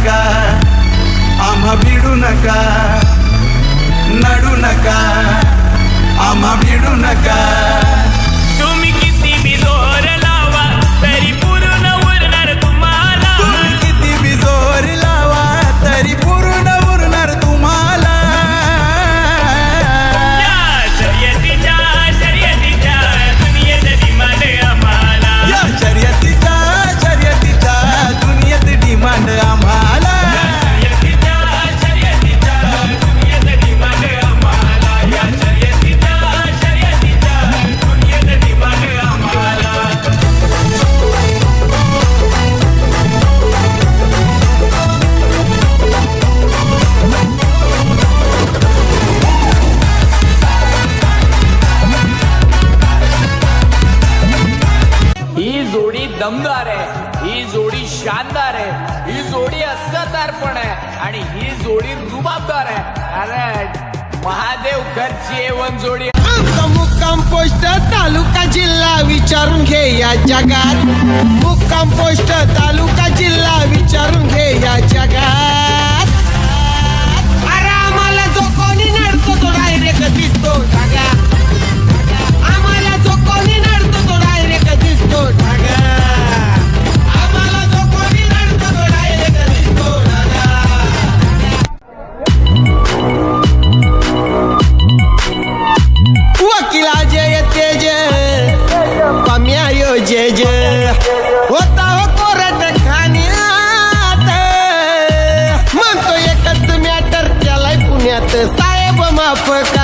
नका. आम्हा भिडू नका. नडू नका. आम्हा भिडू नका. दमदार आहे. ही जोडी शानदार आहे. ही जोडी अस्सदार पण आहे. आणि ही जोडी रुबाबदार आहे. अरे महादेव घरची एवन जोडी मुक्काम पोस्ट तालुका जिल्हा विचारून घे या जगात. मुक्काम पोस्ट तालुका जिल्हा विचारून घे या जगात. work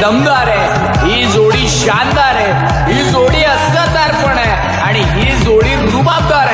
दमदार आहे. ही जोडी शानदार आहे. ही जोडी अस्तादार पण आहे. आणि ही जोडी रुबाबदार